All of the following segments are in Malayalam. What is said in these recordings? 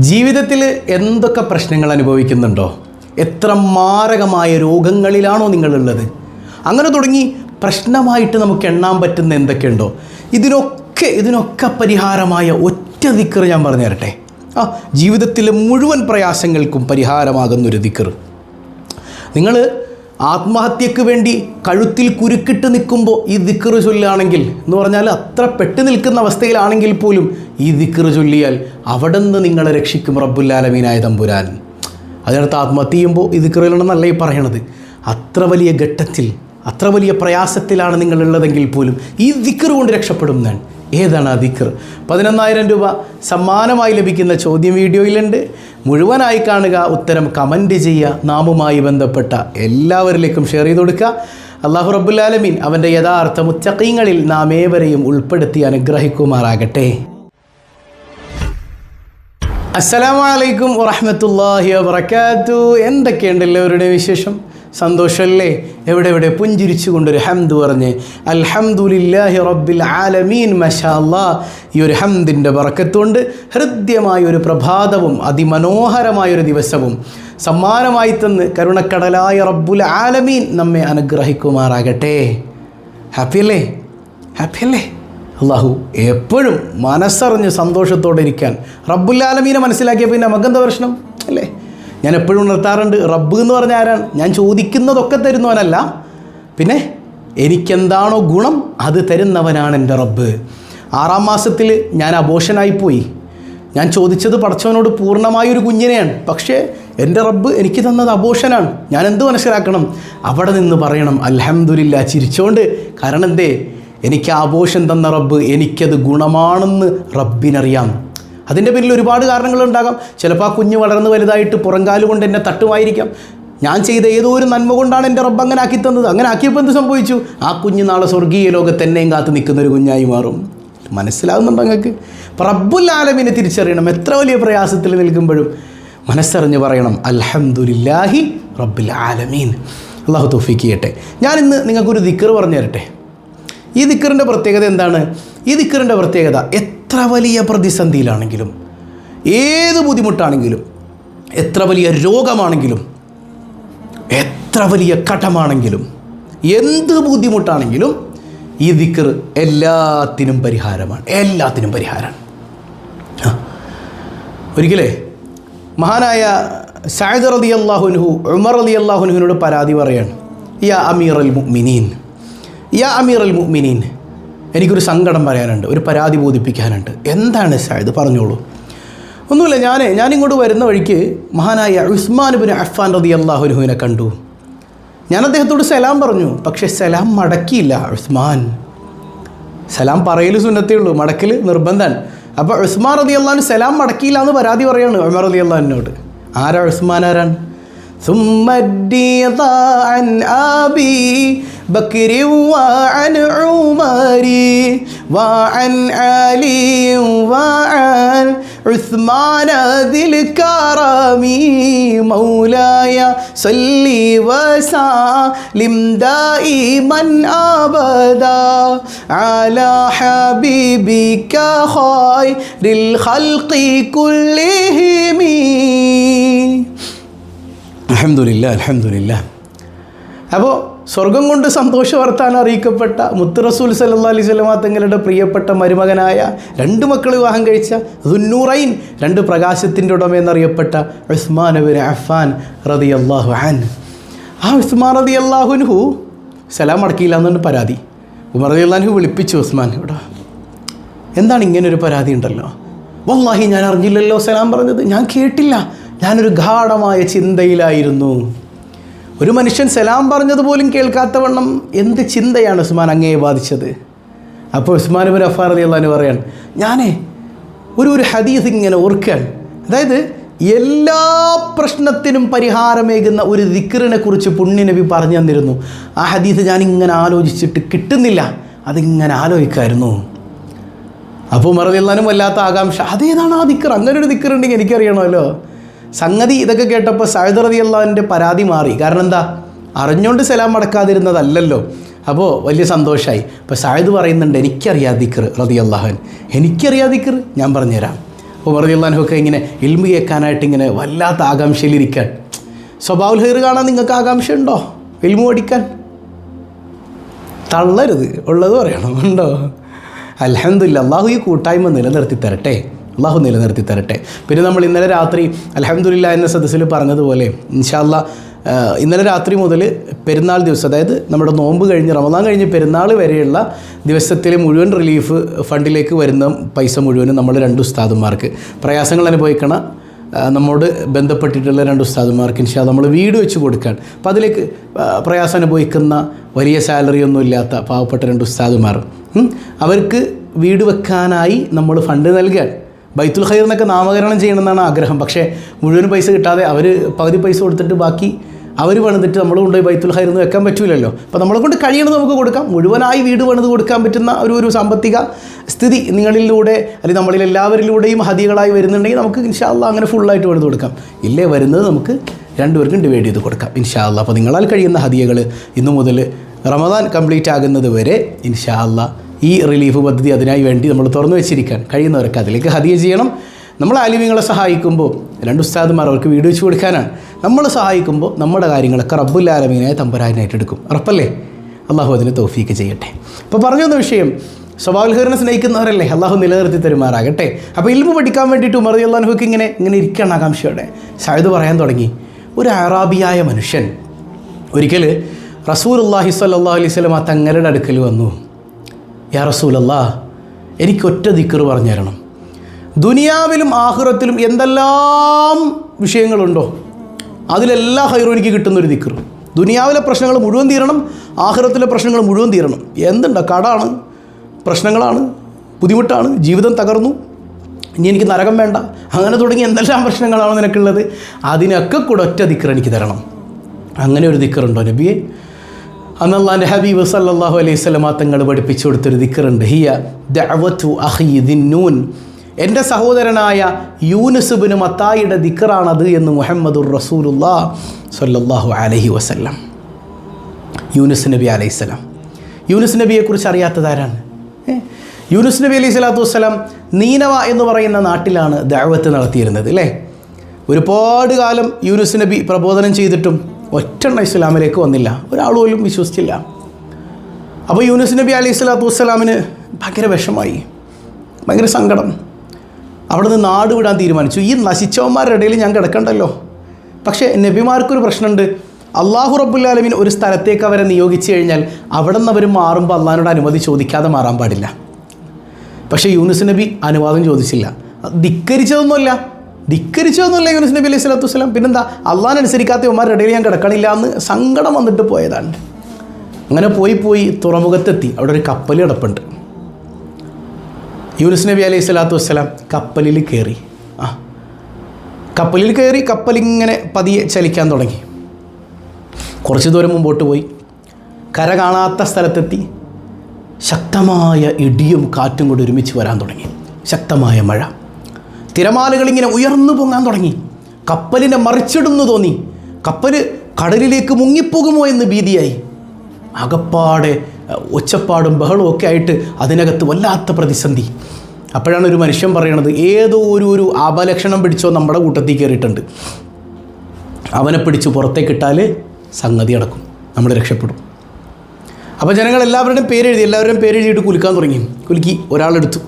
ജീവിതത്തിൽ എന്തൊക്കെ പ്രശ്നങ്ങൾ അനുഭവിക്കുന്നുണ്ടോ? എത്ര മാരകമായ രോഗങ്ങളിലാണോ നിങ്ങളുള്ളത്? അങ്ങനെ തുടങ്ങി പ്രശ്നമായിട്ട് നമുക്ക് എണ്ണാൻ പറ്റുന്ന എന്തൊക്കെയുണ്ടോ? ഇതിനൊക്കെ ഇതിനൊക്കെ പരിഹാരമായ ഒറ്റ ദിക്കർ ഞാൻ പറഞ്ഞു തരട്ടെ. ആ ജീവിതത്തിലെ മുഴുവൻ പ്രയാസങ്ങൾക്കും പരിഹാരമാകുന്നൊരു ദിക്കർ. നിങ്ങൾ ആത്മഹത്യക്ക് വേണ്ടി കഴുത്തിൽ കുരുക്കിട്ട് നിൽക്കുമ്പോൾ ഈ ദിക്കറ് ചൊല്ലുകയാണെങ്കിൽ എന്ന് പറഞ്ഞാൽ അത്ര പെട്ട് നിൽക്കുന്ന അവസ്ഥയിലാണെങ്കിൽ പോലും ഈ ദിക്കറ് ചൊല്ലിയാൽ അവിടെ നിന്ന് നിങ്ങളെ രക്ഷിക്കും റബ്ബുല്ലാലമീനായ തമ്പുരാൻ. അതിനടുത്ത് ആത്മഹത്യ ചെയ്യുമ്പോൾ ഈ ദിക്കറുകളെന്നല്ല ഈ പറയണത്. അത്ര വലിയ ഘട്ടത്തിൽ അത്ര വലിയ പ്രയാസത്തിലാണ് നിങ്ങളുള്ളതെങ്കിൽ പോലും ഈ ദിക്കറ് കൊണ്ട് രക്ഷപ്പെടും ഞാൻ. ഏതാണ് ആ പതിനൊന്നായിരം രൂപ സമ്മാനമായി ലഭിക്കുന്ന ചോദ്യം വീഡിയോയിലുണ്ട്. മുഴുവനായി കാണുക ഉത്തരം കമന്റ് ചെയ്യുക നാമുമായി ബന്ധപ്പെട്ട എല്ലാവരിലേക്കും ഷെയർ ചെയ്ത് കൊടുക്കുക. അള്ളാഹു റബ്ബുല്ലാലമീൻ അവന്റെ യഥാർത്ഥ മുത്തക്കീങ്ങളിൽ നാം ഏവരെയും ഉൾപ്പെടുത്തി അനുഗ്രഹിക്കുമാറാകട്ടെ. അസ്സലാമു അലൈക്കും വറഹ്മത്തുള്ളാഹി വബറകാത്തു എന്തൊക്കെയുണ്ട് എല്ലാവരുടെ വിശേഷം? സന്തോഷമല്ലേ? എവിടെ എവിടെ? പുഞ്ചിരിച്ചു കൊണ്ടൊരു ഹംദ് പറഞ്ഞ് അൽഹംദുലില്ലാഹി റബ്ബിൽ ആലമീൻ മഷാല്ലാ ഈ ഒരു ഹംദിന്റെ പറക്കത്തുകൊണ്ട് ഹൃദ്യമായ ഒരു പ്രഭാതവും അതിമനോഹരമായ ഒരു ദിവസവും സമ്മാനമായി തന്ന് കരുണക്കടലായ റബ്ബുൽ ആലമീൻ നമ്മെ അനുഗ്രഹിക്കുമാറാകട്ടെ. ഹാപ്പി അല്ലേ? ഹാപ്പി അല്ലേ? അള്ളാഹു എപ്പോഴും മനസ്സറിഞ്ഞ് സന്തോഷത്തോടെ ഇരിക്കാൻ റബ്ബുല്ലാലമീനെ മനസ്സിലാക്കിയ പിന്നെ നമുക്കെന്താ പ്രശ്നം? അല്ലേ? ഞാൻ എപ്പോഴും ഉണർത്താറുണ്ട് റബ്ബ് എന്ന് പറഞ്ഞ ആരാണ്? ഞാൻ ചോദിക്കുന്നതൊക്കെ തരുന്നവനല്ല. പിന്നെ എനിക്കെന്താണോ ഗുണം അത് തരുന്നവനാണ് എന്റെ റബ്ബ്. ആറാം മാസത്തിൽ ഞാൻ അബോഷനായിപ്പോയി ഞാൻ ചോദിച്ചത് പടച്ചവനോട് പൂർണമായൊരു കുഞ്ഞിനെയാണ്. പക്ഷേ എന്റെ റബ്ബ് എനിക്ക് തന്നത് അബോഷനാണ്. ഞാൻ എന്ത് മനസ്സിലാക്കണം? അവിടെ നിന്ന് പറയണം അൽഹംദുലില്ല ചിരിച്ചോണ്ട്. കാരണം എന്തേ? എനിക്ക് ആഘോഷം തന്ന റബ്ബ് എനിക്കത് ഗുണമാണെന്ന് റബ്ബിനറിയാം. അതിന്റെ പേരിൽ ഒരുപാട് കാരണങ്ങളുണ്ടാകാം. ചിലപ്പോൾ ആ കുഞ്ഞ് വളർന്ന് വലുതായിട്ട് പുറങ്കാൽ കൊണ്ട് എന്നെ തട്ടുമായിരിക്കാം. ഞാൻ ചെയ്ത ഏതോ ഒരു നന്മ കൊണ്ടാണ് എന്റെ റബ്ബ് അങ്ങനെ ആക്കി തന്നത്. അങ്ങനെ ആക്കിയപ്പോൾ എന്ത് സംഭവിച്ചു? ആ കുഞ്ഞ് നാളെ സ്വർഗീയ ലോകത്ത് എന്നെയും കാത്ത് നിൽക്കുന്ന ഒരു കുഞ്ഞായി മാറും. മനസ്സിലാകുന്നുണ്ടോ നിങ്ങൾക്ക്? റബ്ബുൽ തിരിച്ചറിയണം. എത്ര വലിയ പ്രയാസത്തിൽ നിൽക്കുമ്പോഴും മനസ്സറിഞ്ഞ് പറയണം അൽഹംദുലില്ലാഹി റബ്ബുൽ ആലമീൻ. അള്ളാഹു തോഫിക്ക് ചെയ്യട്ടെ. ഞാൻ ഇന്ന് നിങ്ങൾക്കൊരു ദിക്കർ പറഞ്ഞു തരട്ടെ ഈ ദിക്കറിന്റെ പ്രത്യേകത എന്താണ്? ഈ ദിക്കറിന്റെ പ്രത്യേകത എത്ര വലിയ പ്രതിസന്ധിയിലാണെങ്കിലും ഏത് ബുദ്ധിമുട്ടാണെങ്കിലും എത്ര വലിയ രോഗമാണെങ്കിലും എത്ര വലിയ കടമാണെങ്കിലും എന്ത് ബുദ്ധിമുട്ടാണെങ്കിലും ഈ ദിക്കർ എല്ലാത്തിനും പരിഹാരമാണ് എല്ലാത്തിനും പരിഹാരമാണ്. ഒരിക്കലേ മഹാനായ സയദ് റതി അള്ളാഹുനുഹു ഉമർ അലി അള്ളാഹുനുഹുവിനോട് പരാതി പറയാണ് യാ അമീർ അൽ മുഅ്മിനീൻ യാ അമീർ അൽ മുഅ്മിനീൻ എനിക്കൊരു സങ്കടം പറയാനുണ്ട് ഒരു പരാതി ബോധിപ്പിക്കാനുണ്ട് എന്താണ് സയദ് പറഞ്ഞോളൂ ഒന്നുമില്ല ഞാൻ ഞാനിങ്ങോട്ട് വരുന്ന വഴിക്ക് മഹാനായ ഉസ്മാൻ ബിൻ അഫ്ഫാൻ റതി അള്ളാഹുനുഹുവിനെ കണ്ടു ഞാൻ അദ്ദേഹത്തോട് സലാം പറഞ്ഞു പക്ഷേ സലാം മടക്കിയില്ല ഉസ്മാൻ സലാം പറയൽ സുന്നത്തേ ഉള്ളൂ മടക്കൽ നിർബന്ധമാണ് അപ്പോൾ ഉസ്മാൻ റതി അള്ളഹാൻ സലാം മടക്കിയില്ല എന്ന് പരാതി പറയാണ് ഉമർ റതി അള്ളഹാനോട് ആരാ ഉസ്മാൻ ആരാണ് ثم الرضا عن أبي بكر وعن عمر وعن علي وعن عثمان ذي الكرم مولاي صلي وسلم دائما أبدا على حبيبك خير الخلق كلهم. الحمد لله الحمد لله. أبو സ്വർഗം കൊണ്ട് സന്തോഷ വർത്താനം അറിയിക്കപ്പെട്ട മുത്ത് റസൂൽ സല്ലാ അലൈഹി സ്വലമാ തങ്ങളുടെ പ്രിയപ്പെട്ട മരുമകനായ രണ്ട് മക്കൾ വിവാഹം കഴിച്ച ദുന്നൂറൈൻ രണ്ട് പ്രകാശത്തിന്റെ ഉടമയെന്നറിയപ്പെട്ട ഉസ്മാൻ അബിൻ അഫാൻ റതി അള്ളാഹു ആൻ ആ ഉസ്മാൻ റതി അള്ളാഹുൻഹു സലാം അടക്കിയില്ല എന്നാണ് പരാതി. ഉമർ റതി അള്ളാഹു വിളിപ്പിച്ചു ഉസ്മാൻ ഇവിടെ എന്താണ് ഇങ്ങനെ ഒരു പരാതി ഉണ്ടല്ലോ? വല്ലാഹി ഞാൻ അറിഞ്ഞില്ലല്ലോ സലാം പറഞ്ഞത്. ഞാൻ കേട്ടില്ല. ഞാനൊരു ഗാഠമായ ചിന്തയിലായിരുന്നു. ഒരു മനുഷ്യൻ സലാം പറഞ്ഞത് കേൾക്കാത്തവണ്ണം കേൾക്കാത്ത വണ്ണം എന്ത് ചിന്തയാണ് ഉസ്മാൻ അങ്ങയെ ബാധിച്ചത്? അപ്പോൾ ഉസ്മാൻ ബിൻ അഫാർ അലി അള്ളഹാൻ പറയാൻ ഞാനേ ഒരു ഒരു ഹദീസ് ഇങ്ങനെ ഓർക്കുകയാണ് അതായത് എല്ലാ പ്രശ്നത്തിനും പരിഹാരമേകുന്ന ഒരു ദിക്കറിനെ കുറിച്ച് പുണ്യനബി പറഞ്ഞു തന്നിരുന്നു. ആ ഹദീസ് ഞാൻ ഇങ്ങനെ ആലോചിച്ചിട്ട് കിട്ടുന്നില്ല. അതിങ്ങനെ ആലോചിക്കായിരുന്നു. അപ്പോൾ മറന്നില്ലാനും വല്ലാത്ത ആകാംക്ഷ അതേതാണ് ആ ദിക്കർ അങ്ങനെ ഒരു ദിക്കർ ഉണ്ടെങ്കിൽ എനിക്കറിയണമല്ലോ. സംഗതി ഇതൊക്കെ കേട്ടപ്പോൾ സൈദ് റതി അള്ളാഹിന്റെ പരാതി മാറി. കാരണം എന്താ? അറിഞ്ഞുകൊണ്ട് സലാം മടക്കാതിരുന്നതല്ലല്ലോ അപ്പോൾ വലിയ സന്തോഷമായി അപ്പോൾ സായത് പറയുന്നുണ്ട് എനിക്കറിയാം ദിക്കർ റതി അള്ളാഹൻ എനിക്കറിയാം ദിക്കർ ഞാൻ പറഞ്ഞുതരാം. അപ്പോൾ റതി അള്ളാഹനൊക്കെ ഇങ്ങനെ ഇൽമു കേൾക്കാനായിട്ട് ഇങ്ങനെ വല്ലാത്ത ആകാംക്ഷയിലിരിക്കാൻ. സ്വഭാവ ഹെയർ കാണാൻ നിങ്ങൾക്ക് ആകാംക്ഷ ഉണ്ടോ ഇൽമു പഠിക്കാൻ? തള്ളരുത്. ഉള്ളത് പറയണം. ഉണ്ടോ? അലഹമില്ല അള്ളാഹു ഈ കൂട്ടായ്മ നിലനിർത്തി തരട്ടെ അള്ളാഹു നിലനിർത്തി തരട്ടെ. പിന്നെ നമ്മൾ ഇന്നലെ രാത്രി അലഹമില്ല എന്ന സദസ്സിൽ പറഞ്ഞതുപോലെ ഇൻഷാല്ല ഇന്നലെ രാത്രി മുതൽ പെരുന്നാൾ ദിവസം അതായത് നമ്മുടെ നോമ്പ് കഴിഞ്ഞ് റമദാൻ കഴിഞ്ഞ് പെരുന്നാൾ വരെയുള്ള ദിവസത്തിലെ മുഴുവൻ റിലീഫ് ഫണ്ടിലേക്ക് വരുന്ന പൈസ മുഴുവനും നമ്മൾ രണ്ട് ഉസ്താദുമാർക്ക്. പ്രയാസങ്ങൾ അനുഭവിക്കണം നമ്മോട് ബന്ധപ്പെട്ടിട്ടുള്ള രണ്ട് ഉസ്താദുമാർക്ക് ഇൻഷാ നമ്മൾ വീട് വെച്ച് കൊടുക്കാൻ. അപ്പോൾ അതിലേക്ക് പ്രയാസം അനുഭവിക്കുന്ന വലിയ സാലറി ഒന്നും ഇല്ലാത്ത പാവപ്പെട്ട രണ്ട് ഉസ്താദുമാർ. അവർക്ക് വീട് വെക്കാനായി നമ്മൾ ഫണ്ട് നൽകാൻ. ബൈത്തുൽ ഖൈർ എന്നൊക്കെ നാമകരണം ചെയ്യണമെന്നാണ് ആഗ്രഹം. പക്ഷേ മുഴുവൻ പൈസ കിട്ടാതെ അവർ പകുതി പൈസ കൊടുത്തിട്ട് ബാക്കി അവർ പണിതിട്ട് നമ്മൾ കൊണ്ടുപോയി ബൈത്തുൽ ഖൈർ എന്ന് വെക്കാൻ പറ്റൂലല്ലോ. അപ്പോൾ നമ്മളെ കൊണ്ട് കഴിയണത് നമുക്ക് കൊടുക്കാം. മുഴുവനായി വീട് പണിത് കൊടുക്കാൻ പറ്റുന്ന ഒരു ഒരു സാമ്പത്തിക സ്ഥിതി നിങ്ങളിലൂടെ അല്ലെങ്കിൽ നമ്മളിൽ എല്ലാവരിലൂടെയും ഹതികളായി വരുന്നുണ്ടെങ്കിൽ നമുക്ക് ഇൻഷാല്ല അങ്ങനെ ഫുള്ളായിട്ട് പണിത് കൊടുക്കാം. ഇല്ലേ വരുന്നത് നമുക്ക് രണ്ടുപേർക്കും ഡിവൈഡ് ചെയ്ത് കൊടുക്കാം. ഇൻഷാല്ല അപ്പോൾ നിങ്ങളാൽ കഴിയുന്ന ഹദിയകൾ ഇന്നു മുതൽ റമദാൻ കംപ്ലീറ്റ് ആകുന്നത് വരെ ഇൻഷാല്ല ഈ റിലീഫ് പദ്ധതി അതിനായി വേണ്ടി നമ്മൾ തുറന്നു വെച്ചിരിക്കാൻ കഴിയുന്നവർക്ക് അതിലേക്ക് ഹദിയ ചെയ്യണം. നമ്മൾ ആലിമ്യങ്ങളെ സഹായിക്കുമ്പോൾ രണ്ട് ഉസ്താദുമാർ അവർക്ക് വീട് വെച്ച് കൊടുക്കാനാണ്. നമ്മൾ സഹായിക്കുമ്പോൾ നമ്മുടെ കാര്യങ്ങളൊക്കെ റബ്ബുൽ തമ്പുരാനായിട്ട് എടുക്കും. ഉറപ്പല്ലേ? അള്ളാഹു അതിന് തോഫീക്ക് ചെയ്യട്ടെ. അപ്പോൾ പറഞ്ഞു വന്ന വിഷയം സ്വഭാവൽഹറിനെ സ്നേഹിക്കുന്നവരല്ലേ? അള്ളാഹു നിലനിർത്തി തരുമാറാകട്ടെ. അപ്പോൾ ഇൽമു പഠിക്കാൻ വേണ്ടിയിട്ട് ഉമർ അള്ളാഹുക്ക് ഇങ്ങനെ ഇങ്ങനെ ഇരിക്കണം ആകാംക്ഷയോടെ. സായുധ പറയാൻ തുടങ്ങി ഒരു അറാബിയായ മനുഷ്യൻ ഒരിക്കൽ റസൂൽ അള്ളാഹി സല്ലാ അലൈഹി ആ തങ്ങളുടെ അടുക്കൽ വന്നു. യാ റസൂലല്ലാ എനിക്കൊറ്റ ദിക്കറ് പറഞ്ഞു തരണം. ദുനിയാവിലും ആഹുറത്തിലും എന്തെല്ലാം വിഷയങ്ങളുണ്ടോ അതിലെല്ലാ ഹൈറും എനിക്ക് കിട്ടുന്നൊരു ദിക്കറ് ദുനിയാവിലെ പ്രശ്നങ്ങൾ മുഴുവൻ തീരണം ആഹുറത്തിലെ പ്രശ്നങ്ങൾ മുഴുവൻ തീരണം. എന്തുണ്ടോ? കടാണ് പ്രശ്നങ്ങളാണ് ബുദ്ധിമുട്ടാണ് ജീവിതം തകർന്നു ഇനി എനിക്ക് നരകം വേണ്ട അങ്ങനെ തുടങ്ങി എന്തെല്ലാം പ്രശ്നങ്ങളാണ് നിനക്കുള്ളത്? അതിനൊക്കെ കൂടെ ഒറ്റ ദിക്കർ എനിക്ക് തരണം. അങ്ങനെ ഒരു ദിക്കറുണ്ടോ നബിയെ? അന്നല്ലാന്റെ ഹബീബ് സല്ലാഹു അലൈഹി സ്വലമാ തങ്ങൾ പഠിപ്പിച്ചു കൊടുത്തൊരു ദിക്കറുണ്ട് ഹിയ അഹി ദിന്നൂൻ. എന്റെ സഹോദരനായ യൂനുസുബിന് മത്തായിയുടെ ദിക്കറാണത് എന്ന് മുഹമ്മദുർ റസൂലുല്ലാ സല്ലാഹു അലഹി വസല്ലം. യൂനുസ് നബി അലൈഹിസ്സലാം യൂനുസ് നബിയെക്കുറിച്ച് അറിയാത്തതാരാണ് യൂനുസ് നബി അലൈഹി സ്വലാത്തു വസ്സലാം നീനവ എന്ന് പറയുന്ന നാട്ടിലാണ് ദഅവത്ത് നടത്തിയിരുന്നത് അല്ലേ ഒരുപാട് കാലം യൂനുസ് നബി പ്രബോധനം ചെയ്തിട്ടും ഒറ്റെണ്ണ ഇസ്ലാമിലേക്ക് വന്നില്ല. ഒരാൾ പോലും വിശ്വസിച്ചില്ല. അപ്പോൾ യൂനുസ് നബി അലൈഹി സ്വലാത്തു വസ്സലാമിന് ഭയങ്കര വിഷമായി. ഭയങ്കര സങ്കടം. അവിടെ നിന്ന് നാട് വിടാൻ തീരുമാനിച്ചു. ഈ നശിച്ചവന്മാരുടെ ഇടയിൽ ഞാൻ കിടക്കണ്ടല്ലോ. പക്ഷേ നബിമാർക്കൊരു പ്രശ്നമുണ്ട്. അള്ളാഹു റബ്ബുല്ലാലമിൻ ഒരു സ്ഥലത്തേക്ക് അവരെ നിയോഗിച്ചു കഴിഞ്ഞാൽ അവിടെ നിന്ന് അവർ മാറുമ്പോൾ അള്ളാഹിനോട് അനുമതി ചോദിക്കാതെ മാറാൻ പാടില്ല. പക്ഷേ യൂനുസ് നബി അനുവാദം ചോദിച്ചില്ല. ധിക്കരിച്ചതൊന്നുമല്ല. ധിക്കരിച്ചതൊന്നുമല്ല യൂനുസ് നബി അലൈഹി സ്വലാത്തു വസ്സലാം? പിന്നെന്താ? അള്ളാഹനുസരിക്കാത്ത ഉമാരുടെ ഇടയിൽ ഞാൻ കിടക്കണില്ല എന്ന് സങ്കടം വന്നിട്ട് പോയതാണ്. അങ്ങനെ പോയി പോയി തുറമുഖത്തെത്തി. അവിടെ ഒരു കപ്പൽ കിടപ്പുണ്ട്. യൂനുസ് നബി അലൈഹി സ്വലാത്തു വസ്സലാം കപ്പലിൽ കയറി. ആ. കപ്പലിൽ കയറി കപ്പലിങ്ങനെ പതിയെ ചലിക്കാൻ തുടങ്ങി. കുറച്ച് ദൂരം മുമ്പോട്ട് പോയി. കര കാണാത്ത സ്ഥലത്തെത്തി. ശക്തമായ ഇടിയും കാറ്റും കൂടി ഒരുമിച്ച് വരാൻ തുടങ്ങി. ശക്തമായ മഴ. തിരമാലകൾ ഇങ്ങനെ ഉയർന്നു പൊങ്ങാൻ തുടങ്ങി. കപ്പലിനെ മറിച്ചിടുന്നു തോന്നി. കപ്പൽ കടലിലേക്ക് മുങ്ങിപ്പോകുമോ എന്ന് ഭീതിയായി. അകപ്പാടെ ഒച്ചപ്പാടും ബഹളവും ഒക്കെ ആയിട്ട് അതിനകത്ത് വല്ലാത്ത പ്രതിസന്ധി. അപ്പോഴാണ് ഒരു മനുഷ്യൻ പറയണത് ഏതോ ഒരു ഒരു അപലക്ഷണം പിടിച്ചോ നമ്മുടെ കൂട്ടത്തിൽ കയറിയിട്ടുണ്ട്. അവനെ പിടിച്ച് പുറത്തേക്കിട്ടാൽ സംഗതി അടക്കും നമ്മൾ രക്ഷപ്പെടും. അപ്പോൾ ജനങ്ങൾ എല്ലാവരുടെയും പേരെഴുതി എല്ലാവരുടെയും പേരെഴുതിയിട്ട് കുലുക്കാൻ തുടങ്ങി. കുലുക്കി ഒരാളെടുത്തു.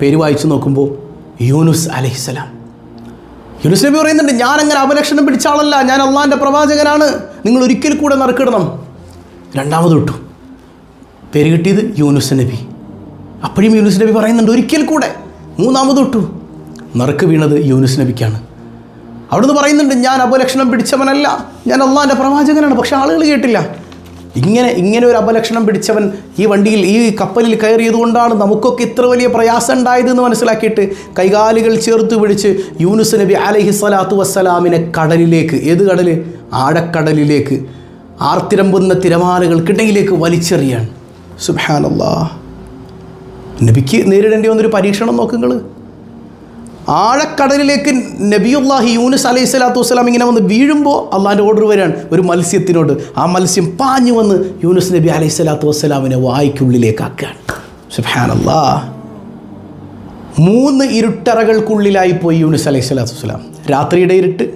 പേര് വായിച്ചു നോക്കുമ്പോൾ യൂനുസ് അലഹിസ്സലാം യൂനുസ് നബി പറയുന്നുണ്ട് ഞാൻ അങ്ങനെ അപലക്ഷണം പിടിച്ച ആളല്ല ഞാൻ അള്ളാന്റെ പ്രവാചകനാണ്. നിങ്ങൾ ഒരിക്കൽ കൂടെ നറുക്കിടണം. രണ്ടാമത് വിട്ടു. പേര് കിട്ടിയത് യൂനുസ് നബി. അപ്പോഴും യൂനുസ് നബി പറയുന്നുണ്ട് ഒരിക്കൽ കൂടെ. മൂന്നാമത് വിട്ടു. നറുക്ക് വീണത് യൂനുസ് നബിക്കാണ്. അവിടുന്ന് പറയുന്നുണ്ട് ഞാൻ അപലക്ഷണം പിടിച്ചവനല്ല ഞാൻ അള്ളാന്റെ പ്രവാചകനാണ്. പക്ഷെ ആളുകൾ കേട്ടില്ല. ഇങ്ങനെ ഇങ്ങനെ ഒരു അപലക്ഷണം പിടിച്ചവൻ ഈ വണ്ടിയിൽ ഈ കപ്പലിൽ കയറിയതുകൊണ്ടാണ് നമുക്കൊക്കെ ഇത്ര വലിയ പ്രയാസം ഉണ്ടായത് എന്ന് മനസ്സിലാക്കിയിട്ട് കൈകാലുകൾ ചേർത്ത് പിടിച്ച് യൂനുസ് നബി അലഹി സ്വലാത്തു വസ്സലാമിനെ കടലിലേക്ക് ഏത് കടൽ? ആഴക്കടലിലേക്ക് ആർത്തിരമ്പുന്ന തിരമാലകൾക്കിടയിലേക്ക് വലിച്ചെറിയാണ്. സുബാനല്ലാ നബിക്ക് നേരിടേണ്ടി വന്നൊരു പരീക്ഷണം നോക്കുങ്ങൾ ആഴക്കടലിലേക്ക് നബിയുല്ലാഹി യൂനുസ് അലൈഹി സ്വലാത്തു വസ്സലാം ഇങ്ങനെ വന്ന് വീഴുമ്പോൾ അള്ളാന്റെ ഓർഡർ വരാൻ ഒരു മത്സ്യത്തിനോട് ആ മത്സ്യം പാഞ്ഞു വന്ന് യൂനുസ് നബി അലൈഹി സ്വലാത്തു വസ്സലാമിനെ വായിക്കുള്ളിലേക്കാക്കുകയാണ്. സുഹാനല്ലാ മൂന്ന് ഇരുട്ടറകൾക്കുള്ളിലായി പോയി യൂനുസ് അലൈഹി സ്വലാത്തു വസ്സലാം. രാത്രിയുടെ ഇരുട്ട്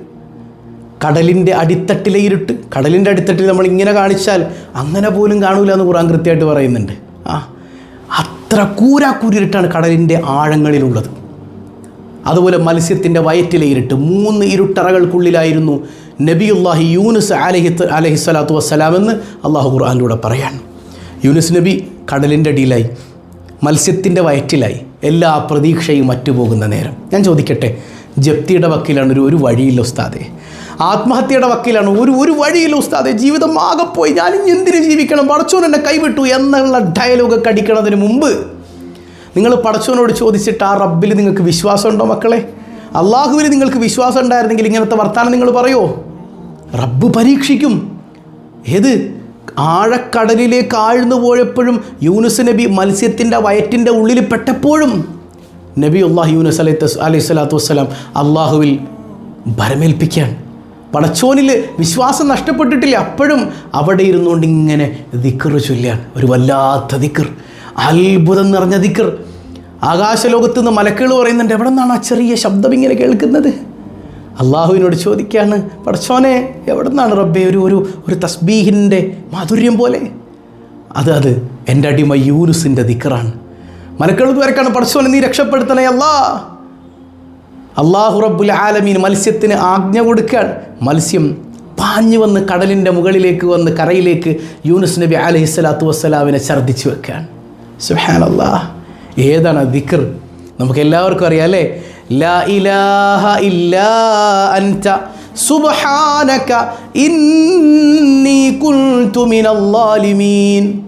കടലിന്റെ അടിത്തട്ടിലെ ഇരുട്ട്. കടലിന്റെ അടിത്തട്ടിൽ നമ്മൾ ഇങ്ങനെ കാണിച്ചാൽ അങ്ങനെ പോലും കാണൂല എന്ന് ഖുറാൻ കൃത്യമായിട്ട് പറയുന്നുണ്ട്. ആ അത്ര കൂരാക്കൂരിട്ടാണ് കടലിന്റെ ആഴങ്ങളിലുള്ളത്. അതുപോലെ മത്സ്യത്തിന്റെ വയറ്റിലെ ഇരുട്ട് മൂന്ന് ഇരുട്ടറകൾക്കുള്ളിലായിരുന്നു നബിയുല്ലാഹി യൂനുസ് അലഹി അലഹി സ്വലാത്തു വസ്സലാം എന്ന് അള്ളാഹു ഖുർആാനിലൂടെ പറയാണ് യൂനുസ് നബി കടലിന്റെ അടിയിലായി മത്സ്യത്തിന്റെ വയറ്റിലായി. എല്ലാ പ്രതീക്ഷയും മറ്റുപോകുന്ന നേരം. ഞാൻ ചോദിക്കട്ടെ ജപ്തിയുടെ വക്കീലാണ് ഒരു ഒരു വഴിയില്ല ഉസ്താദെ. ആത്മഹത്യയുടെ വക്കീലാണ് ഒരു ഒരു വഴിയില്ല ഉസ്താദെ. ജീവിതം ആകെപ്പോയി. പോയി ഞാൻ എന്തിനു ജീവിക്കണം? പടച്ചോൻ എന്നെ കൈവിട്ടു എന്നുള്ള ഡയലോഗ് കടിക്കണതിന് മുമ്പ് നിങ്ങൾ പടച്ചവനോട് ചോദിച്ചിട്ട് ആ റബ്ബിൽ നിങ്ങൾക്ക് വിശ്വാസമുണ്ടോ മക്കളെ? അള്ളാഹുവിൽ നിങ്ങൾക്ക് വിശ്വാസം ഉണ്ടായിരുന്നെങ്കിൽ ഇങ്ങനത്തെ വർത്താനം നിങ്ങൾ പറയുമോ റബ്ബ് പരീക്ഷിക്കും. ഏത്? ആഴക്കടലിലേക്ക് ആഴ്ന്നു പോയപ്പോഴും യൂനുസ് നബി മത്സ്യത്തിന്റെ വയറ്റിന്റെ ഉള്ളിൽ പെട്ടപ്പോഴും നബി അള്ളാഹ് യൂനുസ് അലൈ അലൈഹി സ്വലാത്തു വസ്സലാം അള്ളാഹുവിൽ ഭരമേൽപ്പിക്കാൻ. പടച്ചോനിൽ വിശ്വാസം നഷ്ടപ്പെട്ടിട്ടില്ല. അപ്പോഴും അവിടെ ഇരുന്നുകൊണ്ട് ഇങ്ങനെ ദിക്കർ ചൊല്ലുകയാണ്. ഒരു വല്ലാത്ത ദിക്കർ അത്ഭുതം നിറഞ്ഞ ദിക്കർ ആകാശലോകത്ത് നിന്ന് മലക്കുകൾ പറയുന്നുണ്ട് എവിടെ നിന്നാണ് ആ ചെറിയ ശബ്ദം ഇങ്ങനെ കേൾക്കുന്നത്? അള്ളാഹുവിനോട് ചോദിക്കുകയാണ് പടച്ചോനെ എവിടെ നിന്നാണ് റബ്ബെ ഒരു ഒരു ഒരു തസ്ബീഹിന്റെ മാധുര്യം പോലെ? അത് അത് എന്റെ അടിമ യൂനുസിന്റെ ദിക്കറാണ് മലക്കൾ വരക്കാണ് പടച്ചോനെ നീ രക്ഷപ്പെടുത്തണേ അല്ലാ. അള്ളാഹു റബ്ബുൽ ആലമീൻ മത്സ്യത്തിന് ആജ്ഞ കൊടുക്കാൻ മത്സ്യം പാഞ്ഞു വന്ന് കടലിന്റെ മുകളിലേക്ക് വന്ന് കരയിലേക്ക് യൂനുസ് നബി അലഹി സ്വലാത്തു വസ്സലാമിനെ ഛർദ്ദിച്ചു വെക്കാൻ സുഹാനല്ലാ ഏതാണ് ദിക്കർ നമുക്ക് എല്ലാവർക്കും അറിയാം അല്ലേ ലാ ഇലാഹ ഇല്ലാ അൻത. സുബ്ഹാനക. ഇന്നി കുൻതു മിനൽ ളാലിമീൻ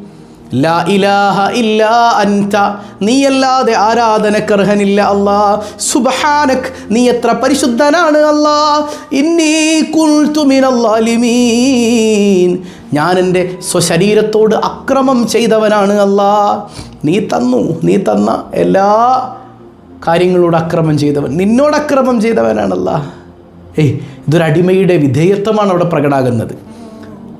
ലാ ഇലാഹ ഇല്ലാ അൻത. നീയല്ലാതെ ആരാധനക്കർഹനില്ല അല്ലാ സുബ്ഹാനക് നീ എത്ര പരിശുദ്ധനാണ് അല്ലാ ഇന്നി കുൽതു മിനൽ ളാലിമീൻ ഞാൻ എന്റെ സ്വശരീരത്തോട് അക്രമം ചെയ്തവനാണ് അല്ലാ നീ തന്നു നീ തന്ന എല്ലാ കാര്യങ്ങളോട് അക്രമം ചെയ്തവൻ. നിന്നോട് അക്രമം ചെയ്തവനാണല്ല ഏയ് ഇതൊരു അടിമയുടെ വിധേയത്വമാണ് അവിടെ പ്രകടാകുന്നത്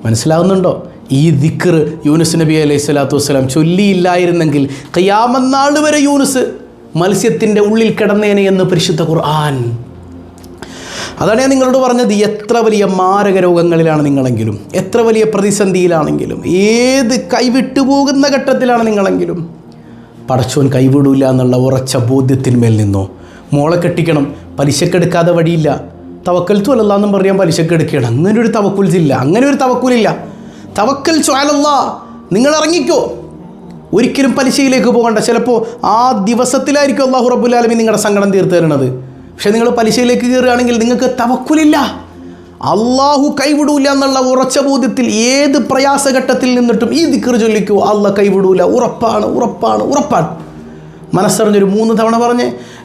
മനസ്സിലാവുന്നുണ്ടോ? ഈ ദിക്കർ യൂനുസ് നബി അലൈഹി സ്വലാത്തു വസ്സലാം ചൊല്ലിയില്ലായിരുന്നെങ്കിൽ കയ്യാമന്നാൾ വരെ യൂനുസ് മത്സ്യത്തിന്റെ ഉള്ളിൽ കിടന്നേനെ എന്ന് പരിശുദ്ധ ഖുർആൻ. അതാണ് ഞാൻ നിങ്ങളോട് പറഞ്ഞത്. എത്ര വലിയ മാരക രോഗങ്ങളിലാണ് നിങ്ങളെങ്കിലും എത്ര വലിയ പ്രതിസന്ധിയിലാണെങ്കിലും ഏത് കൈവിട്ടുപോകുന്ന ഘട്ടത്തിലാണ് നിങ്ങളെങ്കിലും പടച്ചോൻ കൈവിടൂല എന്നുള്ള ഉറച്ച ബോധ്യത്തിന്മേൽ നിന്നോ? മോളെ കെട്ടിക്കണം പലിശക്കെടുക്കാതെ വഴിയില്ല. തവക്കൽ ചൊല്ലാന്നും പറയാൻ പലിശക്കെടുക്കണം അങ്ങനെ ഒരു തവക്കുലില്ല അങ്ങനെ ഒരു തവക്കുലില്ല. തവക്കൽ ചൊല്ലല്ല നിങ്ങൾ ഇറങ്ങിക്കോ. ഒരിക്കലും പലിശയിലേക്ക് പോകണ്ട. ചിലപ്പോൾ ആ ദിവസത്തിലായിരിക്കും അള്ളാഹു റബ്ബുലാലമി നിങ്ങളുടെ സങ്കടം തീർത്ത് തരുന്നത്. പക്ഷേ നിങ്ങൾ പലിശയിലേക്ക് കയറുകയാണെങ്കിൽ നിങ്ങൾക്ക് തവക്കുലില്ല. അള്ളാഹു കൈവിടൂല എന്നുള്ള ഉറച്ച ബോധ്യത്തിൽ ഏത് പ്രയാസഘട്ടത്തിൽ നിന്നിട്ടും ഈ ദിക്കർ ചൊല്ലിക്കോ. അള്ളാഹ് കൈവിടൂല. ഉറപ്പാണ് ഉറപ്പാണ് ഉറപ്പാണ്. മനസ്സറിഞ്ഞൊരു മൂന്ന് തവണ പറഞ്ഞ്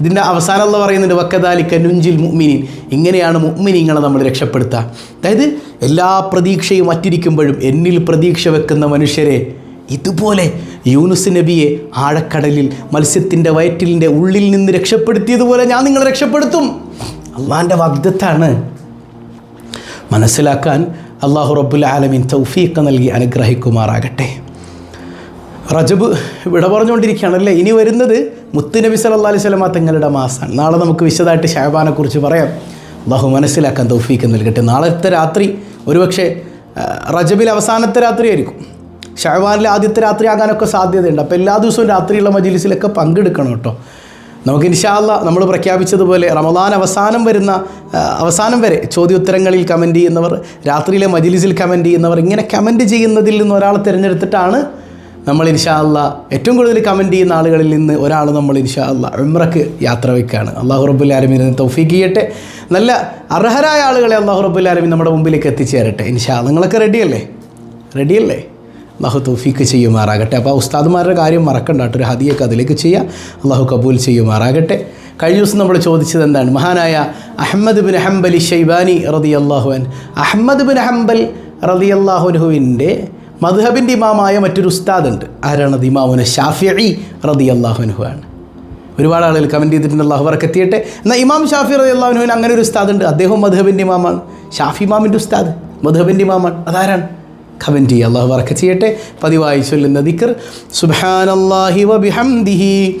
ഇതിന്റെ അവസാനം എന്ന് പറയുന്നുണ്ട് വക്കദാലിക്ക നുഞ്ചിൽ മുഅ്മിനീൻ. ഇങ്ങനെയാണ് മുഅ്മിനീങ്ങളെ നമ്മൾ രക്ഷപ്പെടുത്തുക അതായത് എല്ലാ പ്രതീക്ഷയും അറ്റിരിക്കുമ്പോഴും എന്നിൽ പ്രതീക്ഷ വെക്കുന്ന മനുഷ്യരെ ഇതുപോലെ യൂനുസ് നബിയെ ആഴക്കടലിൽ മത്സ്യത്തിന്റെ വയറ്റിലിന്റെ ഉള്ളിൽ നിന്ന് രക്ഷപ്പെടുത്തിയതുപോലെ ഞാൻ നിങ്ങളെ രക്ഷപ്പെടുത്തും. അള്ളാന്റെ വാഗ്ദത്താണ്. മനസ്സിലാക്കാൻ അള്ളാഹു റബ്ബുൽ ആലമീൻ തൗഫീഖ് നൽകി അനുഗ്രഹിക്കുമാറാകട്ടെ. റജബ് വിട പറഞ്ഞുകൊണ്ടിരിക്കുകയാണല്ലേ? ഇനി വരുന്നത് മുത്തുനബി സല്ലാ അലൈഹി സ്വലമ തങ്ങളുടെ മാസമാണ് നാളെ നമുക്ക് വിശദമായിട്ട് ഷാബാനെക്കുറിച്ച് പറയാം. അള്ളാഹു മനസ്സിലാക്കാൻ തൗഫീക്ക് നൽകട്ടെ. നാളത്തെ രാത്രി ഒരുപക്ഷെ റജബിൽ അവസാനത്തെ രാത്രി ആയിരിക്കും ഷാബാനിലെ ആദ്യത്തെ രാത്രി ആകാനൊക്കെ സാധ്യതയുണ്ട്. അപ്പോൾ എല്ലാ ദിവസവും രാത്രിയുള്ള മജിലിസിലൊക്കെ പങ്കെടുക്കണം കേട്ടോ. നമുക്ക് ഇൻഷാല്ല നമ്മൾ പ്രഖ്യാപിച്ചതുപോലെ റമദാൻ അവസാനം വരുന്ന അവസാനം വരെ ചോദ്യോത്തരങ്ങളിൽ കമന്റ് ചെയ്യുന്നവർ രാത്രിയിലെ മജിലിസിൽ കമന്റ് ചെയ്യുന്നവർ ഇങ്ങനെ കമന്റ് ചെയ്യുന്നതിൽ നിന്ന് ഒരാളെ തിരഞ്ഞെടുത്തിട്ടാണ് നമ്മൾ ഇൻഷാ ഇൻഷാല്ല ഏറ്റവും കൂടുതൽ കമന്റ് ചെയ്യുന്ന ആളുകളിൽ നിന്ന് ഒരാൾ നമ്മൾ ഇൻഷാ ഇൻഷാല്ല ഉമ്രക്ക് യാത്ര വയ്ക്കുകയാണ് അള്ളാഹു റബ്ബുൽ ആലമീൻ തൗഫീക്ക് ചെയ്യട്ടെ. നല്ല അർഹരായ ആളുകളെ അള്ളാഹു റബ്ബുൽ നമ്മുടെ മുമ്പിലേക്ക് എത്തിച്ചേരട്ടെ. ഇൻഷാ നിങ്ങളൊക്കെ റെഡിയല്ലേ റെഡിയല്ലേ അള്ളാഹു തൗഫീക്ക് ചെയ്യുമാറാകട്ടെ. അപ്പോൾ ഉസ്താദുമാരുടെ കാര്യം മറക്കണ്ട. ഒരു ഹദിയൊക്കെ അതിലേക്ക് ചെയ്യുക അള്ളാഹു കബൂൽ ചെയ്യുമാറാകട്ടെ. കഴിഞ്ഞ ദിവസം നമ്മൾ ചോദിച്ചത് എന്താണ്? മഹാനായ അഹമ്മദ് ബിൻ ഹംബലി ഷൈബാനി റതി അള്ളാഹുൻ അഹമ്മദ് ബിൻ ഹംബൽ റതി അള്ളാഹുനുഹുവിന്റെ മധുഹബിന്റെ ഇമാമായ മറ്റൊരു ഉസ്താദുണ്ട്. ആരാണത് ഇമാമുന ഷാഫിഇ റതി അള്ളാഹുനുഹു ആണ്. ഒരുപാട് ആളുകൾ കമന്റ് ചെയ്തിട്ടുണ്ട്. അള്ളാഹു വർക്കെത്തിയട്ടെ എന്നാൽ ഇമാം ഷാഫി റതി അള്ളാഹുനുവിന് അങ്ങനെ ഒരു ഉസ്താദ് ഉണ്ട് അദ്ദേഹം മധുഹബിന്റെ ഇമാമാണ്. ഷാഫി ഇമാമിന്റെ ഉസ്താദ് മധുഹബിന്റെ ഇമാമാണ്. അതാരാണ്? കമന്റ് ചെയ്യുക അള്ളാഹു വറക്ക ചെയ്യട്ടെ പതിവായി ചൊല്ലുന്ന ദിക്കർ സുബാനല്ലാഹി വബിഹംദിഹി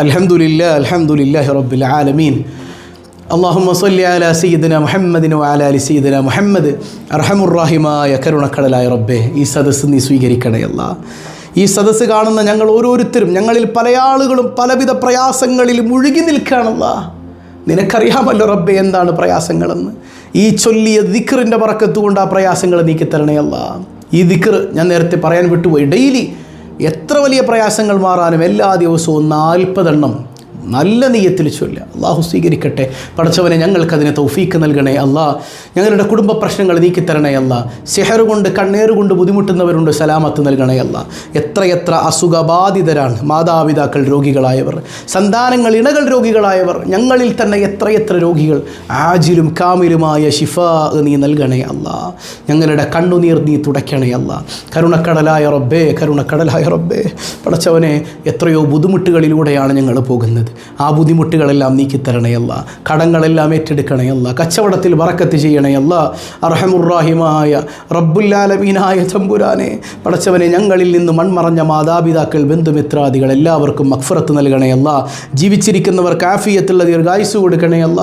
الحمد لله الحمد لله رب العالمين اللهم صل على سيدنا محمد وعلى ال سيدنا محمد അർഹമുറാഹിമായ കരുണക്കടലായ റബ്ബേ ഈ സദസ്സ് നീ സ്വീകരിക്കണയല്ല ഈ സദസ്സ് കാണുന്ന ഞങ്ങൾ ഓരോരുത്തരും ഞങ്ങളിൽ പല ആളുകളും പലവിധ പ്രയാസങ്ങളിൽ മുഴുകി നിൽക്കുകയാണല്ല നിനക്കറിയാമല്ലോ റബ്ബെ എന്താണ് പ്രയാസങ്ങളെന്ന് ഈ ചൊല്ലിയ ദിക്കറിൻ്റെ പറക്കത്തുകൊണ്ട് ആ പ്രയാസങ്ങൾ നീക്കി തരണയല്ല ഈ ദിക്കർ ഞാൻ നേരത്തെ പറയാൻ വിട്ടുപോയി ഡെയിലി എത്ര വലിയ പ്രയാസങ്ങൾ മാറാനും എല്ലാ ദിവസവും നാൽപ്പതെണ്ണം നല്ല നീയത്തിൽ ചൊല്ലുക. അള്ളാഹു സ്വീകരിക്കട്ടെ. പഠിച്ചവനെ ഞങ്ങൾക്കതിനെ തൗഫീക്ക് നൽകണേ അല്ലാ. ഞങ്ങളുടെ കുടുംബ പ്രശ്നങ്ങൾ നീക്കിത്തരണേ അല്ല. സെഹർ കൊണ്ട് കൊണ്ട് ബുദ്ധിമുട്ടുന്നവരുണ്ട് സലാമത്ത് നൽകണേ അല്ല. എത്രയെത്ര അസുഖബാധിതരാണ് മാതാപിതാക്കൾ രോഗികളായവർ. സന്താനങ്ങൾ ഇണകൾ രോഗികളായവർ. ഞങ്ങളിൽ തന്നെ എത്രയെത്ര രോഗികൾ. ആജിലും കാമിലുമായ ഷിഫ നീ നൽകണേ അല്ല. ഞങ്ങളുടെ കണ്ണുനീർ നീ തുടയ്ക്കണേ അല്ല. കരുണക്കടലായ റബ്ബേ കരുണക്കടലായ റബ്ബേ. പടച്ചവനെ എത്രയോ ബുദ്ധിമുട്ടുകളിലൂടെയാണ് ഞങ്ങൾ പോകുന്നത്. ആ ബുദ്ധിമുട്ടുകളെല്ലാം നീക്കിത്തരണയല്ല കടങ്ങളെല്ലാം ഏറ്റെടുക്കണയല്ല കച്ചവടത്തിൽ വറക്കത്ത് ചെയ്യണയല്ല അർഹമുറാഹിമായ റബ്ബുല്ലാലമീനായ തമ്പുരാനെ പടച്ചവനെ ഞങ്ങളിൽ നിന്ന് മൺമറഞ്ഞ മാതാപിതാക്കൾ ബന്ധുമിത്രാദികൾ എല്ലാവർക്കും മക്ഫറത്ത് നൽകണയല്ല ജീവിച്ചിരിക്കുന്നവർക്ക് ആഫിയത്തുള്ള ദീർഘായുസ് കൊടുക്കണയല്ല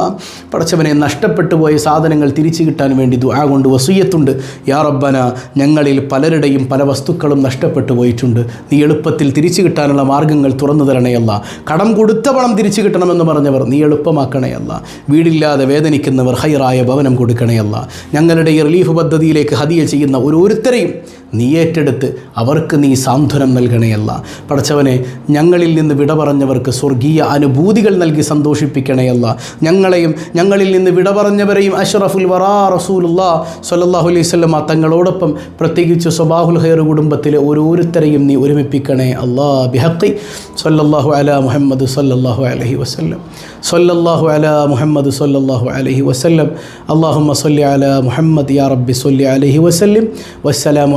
പടച്ചവനെ നഷ്ടപ്പെട്ടു പോയ സാധനങ്ങൾ തിരിച്ചു കിട്ടാൻ വേണ്ടി ദുആ കൊണ്ട് വസൂയത്തുണ്ട്. യാ റബ്ബന ഞങ്ങളിൽ പലരുടെയും പല വസ്തുക്കളും നഷ്ടപ്പെട്ടു പോയിട്ടുണ്ട്. നീ എളുപ്പത്തിൽ തിരിച്ചു കിട്ടാനുള്ള മാർഗങ്ങൾ തുറന്നു തരണയല്ല കടം കൊടുത്ത പണം തിരിച്ചു കിട്ടണമെന്ന് പറഞ്ഞവർ നീ എളുപ്പമാക്കണയല്ല വീടില്ലാതെ വേദനിക്കുന്നവർ ഹൈറായ ഭവനം കൊടുക്കണയല്ല ഞങ്ങളുടെ ഈ റിലീഫ് പദ്ധതിയിലേക്ക് ഹദിയ ചെയ്യുന്ന ഓരോരുത്തരെയും നീ ഏറ്റെടുത്ത് അവർക്ക് നീ സാന്ത്വനം നൽകണയല്ല. പടച്ചവനെ ഞങ്ങളിൽ നിന്ന് വിട പറഞ്ഞവർക്ക് സ്വർഗീയ അനുഭൂതികൾ നൽകി സന്തോഷിപ്പിക്കണയല്ല. ഞങ്ങളെയും ഞങ്ങളിൽ നിന്ന് വിട പറഞ്ഞവരെയും അഷ്റഫുൽ വറാ റസൂലുല്ലാ സല്ലല്ലാഹു അലൈഹി സ്വല്ലമ തങ്ങളോടൊപ്പം പ്രത്യേകിച്ച് സ്വബാഹുൽ ഹൈർ കുടുംബത്തിലെ ഓരോരുത്തരെയും നീ ഒരുമിപ്പിക്കണേ അല്ലാ ബിഹക്കി സല്ലല്ലാഹു അല മുഹമ്മദ് സല്ലല്ലാഹു അലഹി വസ്ല്ലം. സല്ലല്ലാഹു അല മുഹമ്മദ് സല്ലല്ലാഹു അലഹി വസ്ല്ലം. അല്ലാഹുമ്മ സല്ലി അല മുഹമ്മദ് യാ റബ്ബി സല്ലി അലഹി വസല്ലം. വസ്സലാമു